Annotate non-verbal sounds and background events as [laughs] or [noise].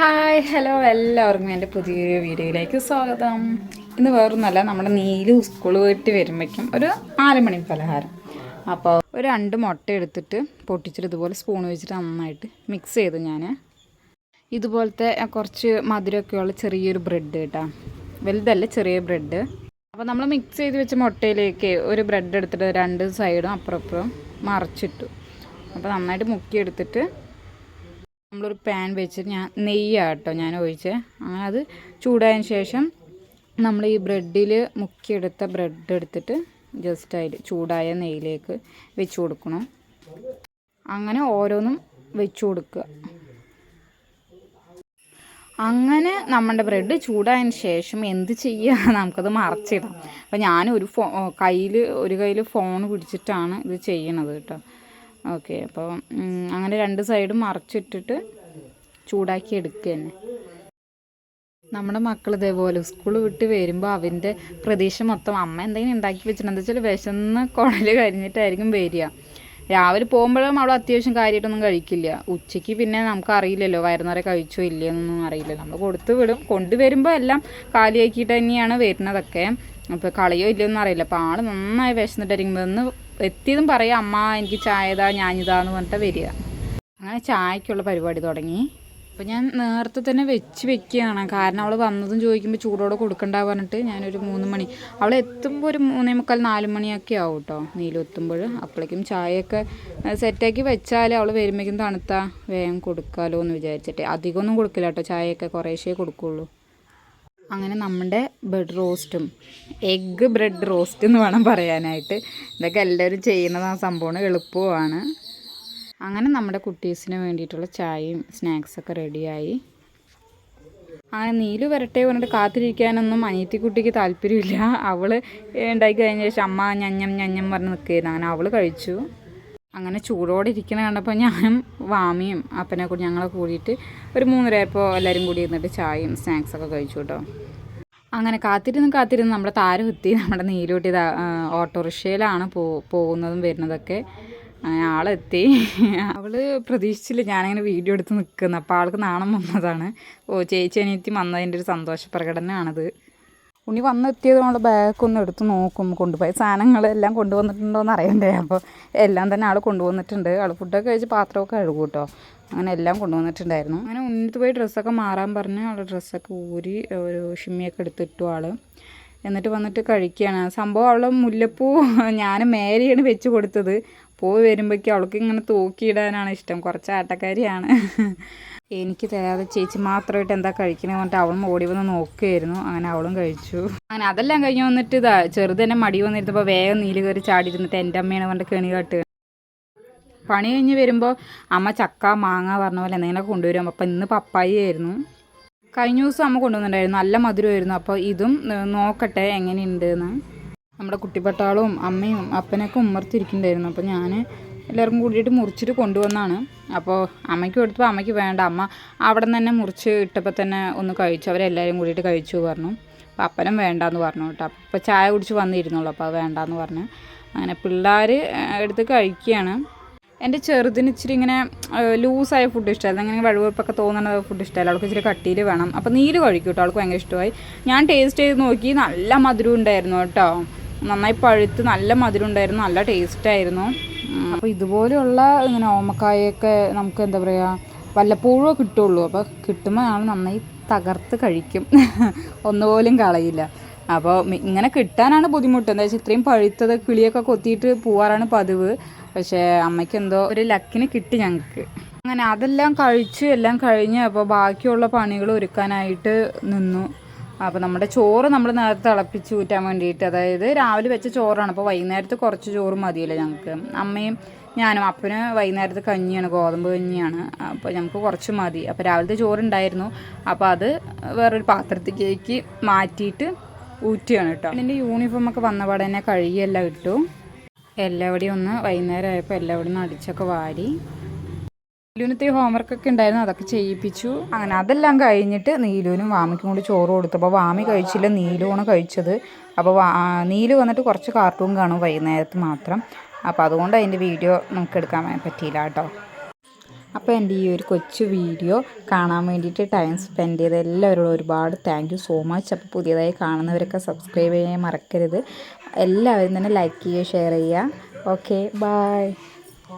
Hi hello എല്ലാവർക്കും എന്റെ പുതിയൊരു വീഡിയോയിലേക്ക് സ്വാഗതം. ഇന്ന് വേറൊന്നുമല്ല നമ്മുടെ നീലു സ്കൂൾ പോയിട്ട് വരുമ്പോഴേക്കും ഒരു നാല് മണി പലഹാരം. അപ്പോൾ ഒരു രണ്ട് മുട്ട എടുത്തിട്ട് പൊട്ടിച്ചിട്ട് ഇതുപോലെ സ്പൂൺ വെച്ചിട്ട് നന്നായിട്ട് മിക്സ് ചെയ്തു ഞാൻ. ഇതുപോലത്തെ കുറച്ച് മധുരമൊക്കെയുള്ള ചെറിയൊരു ബ്രെഡ് കേട്ടോ. വലുതല്ല ചെറിയ ബ്രെഡ് അപ്പോൾ നമ്മൾ മിക്സ് ചെയ്ത് വെച്ച മുട്ടയിലേക്ക് ഒരു ബ്രെഡ് എടുത്തിട്ട് രണ്ട് സൈഡും അപ്പുറപ്പുറം അപ്പുറം മറച്ചിട്ടു. അപ്പോൾ നന്നായിട്ട് മുക്കിയെടുത്തിട്ട് നമ്മളൊരു പാൻ വെച്ചിട്ട് ഞാൻ നെയ്യാണ് കേട്ടോ ഞാൻ ഒഴിച്ച് അങ്ങനെ അത് ചൂടായതിന് ശേഷം നമ്മൾ ഈ ബ്രെഡിൽ മുക്കിയെടുത്ത ബ്രെഡ് എടുത്തിട്ട് ജസ്റ്റ് അതിൽ ചൂടായ നെയ്യിലേക്ക് വെച്ച് കൊടുക്കണം. അങ്ങനെ ഓരോന്നും വെച്ച് കൊടുക്കുക. അങ്ങനെ നമ്മുടെ ബ്രെഡ് ചൂടായതിന് ശേഷം എന്ത് ചെയ്യുക [laughs] നമുക്കത് മറച്ചിടാം. അപ്പം ഞാൻ ഒരു ഫോ കയ്യിൽ ഒരു കയ്യിൽ ഫോൺ പിടിച്ചിട്ടാണ് ഇത് ചെയ്യണത് കേട്ടോ. ഓക്കെ അപ്പോൾ അങ്ങനെ രണ്ട് സൈഡും മറച്ചിട്ടിട്ട് ചൂടാക്കി എടുക്കുക തന്നെ നമ്മുടെ മക്കൾ ഇതേപോലെ സ്കൂൾ വിട്ട് വരുമ്പോൾ അവന്റെ പ്രതീക്ഷ മൊത്തം അമ്മ എന്തെങ്കിലും ഉണ്ടാക്കി വെച്ചിട്ടുണ്ട് എന്താ വെച്ചാൽ വിശന്ന് കുഴൽ കഴിഞ്ഞിട്ടായിരിക്കും വരിക. രാവിലെ പോകുമ്പോഴും അവൾ അത്യാവശ്യം കാര്യമായിട്ടൊന്നും കഴിക്കില്ല. ഉച്ചയ്ക്ക് പിന്നെ നമുക്ക് അറിയില്ലല്ലോ വയറുന്നേരം കഴിച്ചോ ഇല്ലയെന്നൊന്നും അറിയില്ല. നമ്മൾ കൊടുത്ത് വിടും. കൊണ്ടുവരുമ്പോൾ എല്ലാം കാലിയാക്കിയിട്ട് തന്നെയാണ് വരുന്നതൊക്കെ. അപ്പോൾ കളിയോ ഇല്ലയോ എന്നറിയില്ല അപ്പോൾ ആൾ നന്നായി വിശന്നിട്ടായിരിക്കും. വന്ന് എത്തിയതും പറയാം അമ്മ എനിക്ക് ചായ ഇതാ ഞാനിതാന്ന് പറഞ്ഞിട്ട് വരിക. അങ്ങനെ ചായക്കുള്ള പരിപാടി തുടങ്ങി. അപ്പോൾ ഞാൻ നേരത്തെ തന്നെ വെച്ച് വെക്കുകയാണ്. കാരണം അവൾ വന്നതും ചോദിക്കുമ്പോൾ ചൂടോടെ കൊടുക്കണ്ട പറഞ്ഞിട്ട് ഞാനൊരു മൂന്ന് മണി അവൾ എത്തുമ്പോൾ ഒരു മൂന്നേ മുക്കാൽ നാല് മണിയൊക്കെ ആവും കേട്ടോ നീലെത്തുമ്പോൾ അപ്പോഴേക്കും ചായയൊക്കെ സെറ്റാക്കി വെച്ചാൽ അവൾ വരുമ്പോഴേക്കും തണുത്താ വേഗം കൊടുക്കാമല്ലോ എന്ന് വിചാരിച്ചിട്ട്. അധികമൊന്നും കൊടുക്കില്ല കേട്ടോ ചായയൊക്കെ കുറേശ്ശേ കൊടുക്കുള്ളൂ. അങ്ങനെ നമ്മുടെ ബ്രെഡ് റോസ്റ്റും എഗ്ഗ് ബ്രെഡ് റോസ്റ്റ് എന്ന് വേണം പറയാനായിട്ട്. ഇതൊക്കെ എല്ലാവരും ചെയ്യുന്നത് ആ സംഭവമാണ് എളുപ്പമാണ് അങ്ങനെ നമ്മുടെ കുട്ടീസിന് വേണ്ടിയിട്ടുള്ള ചായയും സ്നാക്സൊക്കെ റെഡിയായി അങ്ങനെ നീൽ വരട്ടെ പറഞ്ഞിട്ട് കാത്തിരിക്കാനൊന്നും അനിയത്തിക്കുട്ടിക്ക് താല്പര്യമില്ല. അവൾ ഉണ്ടാക്കി കഴിഞ്ഞ ശേഷം അമ്മ ഞഞ്ഞം ഞഞ്ഞം പറഞ്ഞ് നിൽക്കുകയായിരുന്നു. അങ്ങനെ അവൾ കഴിച്ചു. അങ്ങനെ ചൂടോടെ ഇരിക്കുന്ന കണ്ടപ്പോൾ ഞാനും വാമിയും അപ്പനെ കൂടി ഞങ്ങളെ കൂടിയിട്ട് ഒരു മൂന്നരയപ്പോൾ എല്ലാവരും കൂടി ഇരുന്നിട്ട് ചായയും സ്നാക്സൊക്കെ കഴിച്ചു കേട്ടോ. അങ്ങനെ കാത്തിരുന്ന് കാത്തിരുന്ന് നമ്മുടെ താരം എത്തി നമ്മുടെ നീലൂട്ടി ഓട്ടോറിക്ഷയിലാണ് പോ പോകുന്നതും വരുന്നതൊക്കെ. ആളെത്തി. അവൾ പ്രതീക്ഷിച്ചില്ല ഞാനങ്ങനെ വീഡിയോ എടുത്ത് നിൽക്കുന്നത് അപ്പോൾ ആൾക്ക് നാണം വന്നതാണ്. ഓ ചേച്ചി അനിയത്തി വന്നതിന്റെ ഒരു സന്തോഷ പ്രകടനമാണത് ഉണ്ണി വന്നെത്തിയത് നമ്മൾ ഒന്ന് എടുത്ത് നോക്കും കൊണ്ടുപോയി സാധനങ്ങളെല്ലാം കൊണ്ടുവന്നിട്ടുണ്ടോ എന്ന് അറിയണ്ടേ. അപ്പോൾ എല്ലാം തന്നെ ആൾ കൊണ്ടുവന്നിട്ടുണ്ട്. ആൾ ഫുഡൊക്കെ കഴിച്ച് പാത്രമൊക്കെ കഴുകും കേട്ടോ അങ്ങനെ എല്ലാം കൊണ്ടുവന്നിട്ടുണ്ടായിരുന്നു. അങ്ങനെ ഉണ്ണിത്ത് പോയി ഡ്രസ്സൊക്കെ മാറാൻ പറഞ്ഞ് ആൾ ഡ്രസ്സൊക്കെ ഊരി ഒരു ഷിമ്മിയൊക്കെ എടുത്തിട്ടു ആൾ എന്നിട്ട് വന്നിട്ട് കഴിക്കുകയാണ് സംഭവം അവൾ മുല്ലപ്പൂ ഞാൻ മേലെയാണ് വെച്ച് കൊടുത്തത്. പോയി വരുമ്പോഴേക്കും അവൾക്ക് ഇങ്ങനെ തൂക്കിയിടാനാണ് ഇഷ്ടം. കുറച്ച് ആട്ടക്കാരിയാണ്. എനിക്ക് തരാതെ ചേച്ചി മാത്രമായിട്ട് എന്താ കഴിക്കണേ പറഞ്ഞിട്ട് അവളും ഓടി വന്ന് നോക്കുകയായിരുന്നു അങ്ങനെ അവളും കഴിച്ചു. അങ്ങനെ അതെല്ലാം കഴിഞ്ഞ് വന്നിട്ട് ഇതാ ചെറുത് തന്നെ മടി വന്നിരുന്നപ്പോൾ വേഗം നീൽ കയറി ചാടിയിരുന്നിട്ട് എന്റെ അമ്മയാണ് പറഞ്ഞിട്ട് കെണി കാട്ടുക. പണി കഴിഞ്ഞ് വരുമ്പോൾ അമ്മ ചക്ക മാങ്ങ പറഞ്ഞ പോലെ എന്തെങ്കിലും കൊണ്ടുവരും. അപ്പം ഇന്ന് പപ്പായി ആയിരുന്നു. കഴിഞ്ഞ ദിവസം അമ്മ കൊണ്ടുവന്നിട്ടുണ്ടായിരുന്നു. നല്ല മധുരമായിരുന്നു. അപ്പോൾ ഇതും നോക്കട്ടെ എങ്ങനെയുണ്ട് എന്ന്. നമ്മുടെ കുട്ടിപ്പട്ടാളും അമ്മയും അപ്പനൊക്കെ ഉമ്മർത്തിരിക്കുന്നുണ്ടായിരുന്നു. അപ്പോൾ ഞാൻ എല്ലാവർക്കും കൂടിയിട്ട് മുറിച്ചിട്ട് കൊണ്ടുവന്നാണ്. അപ്പോൾ അമ്മയ്ക്ക് കൊടുത്തപ്പോൾ അമ്മയ്ക്ക് വേണ്ട. അമ്മ അവിടെ നിന്ന് തന്നെ മുറിച്ച് ഇട്ടപ്പോൾ തന്നെ ഒന്ന് കഴിച്ചു. അവരെല്ലാവരും കൂടിയിട്ട് കഴിച്ചു പറഞ്ഞു. അപ്പോൾ അപ്പനും വേണ്ടാന്ന് പറഞ്ഞു കേട്ടോ. അപ്പോൾ ചായ കുടിച്ച് വന്നിരുന്നുള്ളൂ. അപ്പോൾ അത് വേണ്ടാന്ന് പറഞ്ഞു. അങ്ങനെ പിള്ളേർ എടുത്ത് കഴിക്കുകയാണ്. എന്റെ ചെറുതിന് ഇച്ചിരി ഇങ്ങനെ ലൂസായ ഫുഡ് ഇഷ്ടമായിരുന്നു അങ്ങനെ വഴുവപ്പൊക്കെ തോന്നുന്ന ഫുഡ് ഇഷ്ടമല്ല. അവൾക്ക് ഇച്ചിരി കട്ടിയിൽ വേണം. അപ്പോൾ നീര് കഴിക്കും കേട്ടോ. അവൾക്ക് ഭയങ്കര ഇഷ്ടമായി. ഞാൻ ടേസ്റ്റ് ചെയ്ത് നോക്കി. നല്ല മധുരം ഉണ്ടായിരുന്നു കേട്ടോ. നന്നായി പഴുത്ത് നല്ല മധുരം ഉണ്ടായിരുന്നു നല്ല ടേസ്റ്റായിരുന്നു. അപ്പോൾ ഇതുപോലെയുള്ള ഇങ്ങനെ ഓമക്കായൊക്കെ നമുക്ക് എന്താ പറയുക വല്ലപ്പോഴും കിട്ടുള്ളൂ. അപ്പോൾ കിട്ടുമ്പോൾ ഞങ്ങൾ നന്നായി തകർത്ത് കഴിക്കും. [laughs] ഒന്നുപോലും കളയില്ല. അപ്പോൾ ഇങ്ങനെ കിട്ടാനാണ് ബുദ്ധിമുട്ട്. എന്താ വെച്ചാൽ ഇത്രയും പഴുത്തത് കിളിയൊക്കെ കൊത്തിയിട്ട് പോവാറാണ് പതിവ്. പക്ഷേ അമ്മയ്ക്ക് എന്തോ ഒരു ലക്കിന് കിട്ടി ഞങ്ങൾക്ക് അങ്ങനെ അതെല്ലാം കഴിച്ച് എല്ലാം കഴിഞ്ഞ് അപ്പോൾ ബാക്കിയുള്ള പണികൾ ഒരുക്കാനായിട്ട് നിന്നു. അപ്പോൾ നമ്മുടെ ചോറ് നമ്മൾ നേരത്തെ തിളപ്പിച്ച് ഊറ്റാൻ വേണ്ടിയിട്ട് അതായത് രാവിലെ വെച്ച ചോറാണ്. അപ്പോൾ വൈകുന്നേരത്ത് കുറച്ച് ചോറ് മതിയല്ലോ ഞങ്ങൾക്ക് അമ്മയും ഞാനും അപ്പന് വൈകുന്നേരത്ത് കഞ്ഞിയാണ് ഗോതമ്പ് കഞ്ഞിയാണ്. അപ്പോൾ നമുക്ക് കുറച്ച് മതി. അപ്പോൾ രാവിലത്തെ ചോറുണ്ടായിരുന്നു. അപ്പോൾ അത് വേറൊരു പാത്രത്തിലേക്ക് മാറ്റിയിട്ട് ഊറ്റിയാണ് കേട്ടോ. എന്റെ യൂണിഫോമൊക്കെ വന്നപാടെ തന്നെ കഴുകിയെല്ലാം ഇട്ടു. എല്ലാവിടെയും ഒന്ന് വൈകുന്നേരം ആയപ്പോൾ എല്ലാവിടെയും അടിച്ചൊക്കെ വാരി. നീലുവിനത്തെ ഹോംവർക്കൊക്കെ ഉണ്ടായിരുന്നു അതൊക്കെ ചെയ്യിപ്പിച്ചു. അങ്ങനെ അതെല്ലാം കഴിഞ്ഞിട്ട് നീലുവിനും വാമിക്കും കൂടി ചോറ് കൊടുത്തപ്പോൾ വാമി കഴിച്ചില്ല നീലുവാണ് കഴിച്ചത്. അപ്പോൾ നീലു വന്നിട്ട് കുറച്ച് കാർട്ടൂൺ കാണും വൈകുന്നേരത്ത് മാത്രം. അപ്പോൾ അതുകൊണ്ട് അതിന്റെ വീഡിയോ നമുക്ക് എടുക്കാൻ പറ്റിയില്ല കേട്ടോ. അപ്പോൾ എന്റെ ഈ ഒരു കൊച്ചു വീഡിയോ കാണാൻ വേണ്ടിയിട്ട് ടൈം സ്പെൻഡ് ചെയ്ത എല്ലാവരോടും ഒരുപാട് താങ്ക് യു സോ മച്ച് അപ്പോൾ പുതിയതായി കാണുന്നവരൊക്കെ സബ്സ്ക്രൈബ് ചെയ്യാൻ മറക്കരുത്. എല്ലാവരും തന്നെ ലൈക്ക് ചെയ്യുക ഷെയർ ചെയ്യുക. Okay bye